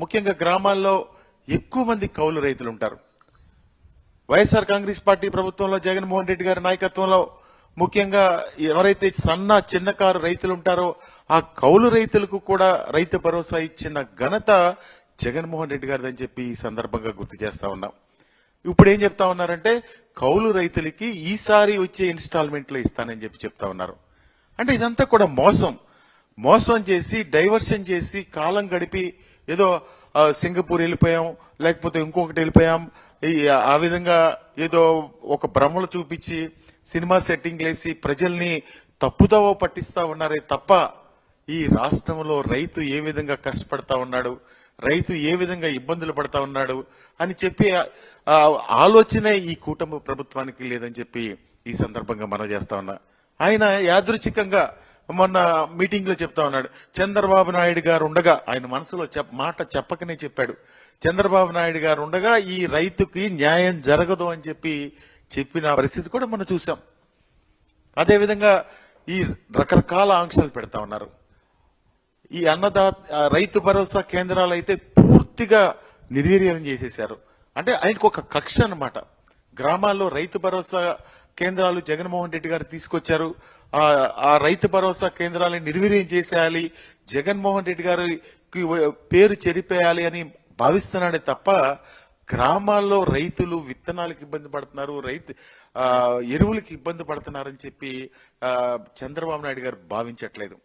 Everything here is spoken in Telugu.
ముఖ్యంగా గ్రామాల్లో ఎక్కువ మంది కౌలు రైతులు ఉంటారు. వైఎస్ఆర్ కాంగ్రెస్ పార్టీ ప్రభుత్వంలో జగన్మోహన్ రెడ్డి గారి నాయకత్వంలో ముఖ్యంగా ఎవరైతే సన్న చిన్నకారు రైతులు ఉంటారో ఆ కౌలు రైతులకు కూడా రైతు భరోసా ఇచ్చిన ఘనత జగన్మోహన్ రెడ్డి గారిదని చెప్పి ఈ సందర్భంగా గుర్తు చేస్తా ఉన్నాం. ఇప్పుడు ఏం చెప్తా ఉన్నారంటే కౌలు రైతులకి ఈసారి వచ్చే ఇన్స్టాల్మెంట్లో ఇస్తానని చెప్పి చెప్తా ఉన్నారు. అంటే ఇదంతా కూడా మోసం. మోసం చేసి డైవర్షన్ చేసి కాలం గడిపి ఏదో సింగపూర్ వెళ్ళిపోయాం లేకపోతే ఇంకొకటి వెళ్ళిపోయాం. ఈ ఆ విధంగా ఏదో ఒక భ్రమలు చూపించి సినిమా సెట్టింగ్ లేసి ప్రజల్ని తప్పుదవ పట్టిస్తా ఉన్నారే తప్ప ఈ రాష్ట్రంలో రైతు ఏ విధంగా కష్టపడతా ఉన్నాడు రైతు ఏ విధంగా ఇబ్బందులు పడతా ఉన్నాడు అని చెప్పి ఆలోచనే ఈ కూటమి ప్రభుత్వానికి లేదని చెప్పి ఈ సందర్భంగా మనం చేస్తా ఉన్నా. ఆయన యాదృచ్ఛికంగా మొన్న మీటింగ్లో చెప్తా ఉన్నాడు. చంద్రబాబు నాయుడు గారు ఉండగా ఆయన మనసులో చెప్ మాట చెప్పకనే చెప్పాడు. చంద్రబాబు నాయుడు గారు ఉండగా ఈ రైతుకి న్యాయం జరగదు అని చెప్పి చెప్పిన పరిస్థితి కూడా మనం చూసాం అదేవిధంగా ఈ రకరకాల ఆంక్షలు పెడతా ఉన్నారు. ఈ అన్నదా రైతు భరోసా కేంద్రాలు అయితే పూర్తిగా నిర్వీర్యం చేసేశారు. అంటే ఆయనకు ఒక కక్ష అన్నమాట. గ్రామాల్లో రైతు భరోసా కేంద్రాలు జగన్మోహన్ రెడ్డి గారు తీసుకొచ్చారు. ఆ రైతు భరోసా కేంద్రాలను నిర్వీర్యం చేసేయాలి. జగన్మోహన్ రెడ్డి గారికి పేరు చెరిపేయాలి అని భావిస్తున్నాడే తప్ప గ్రామాల్లో రైతులు విత్తనాలకు ఇబ్బంది పడుతున్నారు రైతు ఎరువులకు ఇబ్బంది పడుతున్నారని చెప్పి చంద్రబాబు నాయుడు గారు భావించట్లేదు.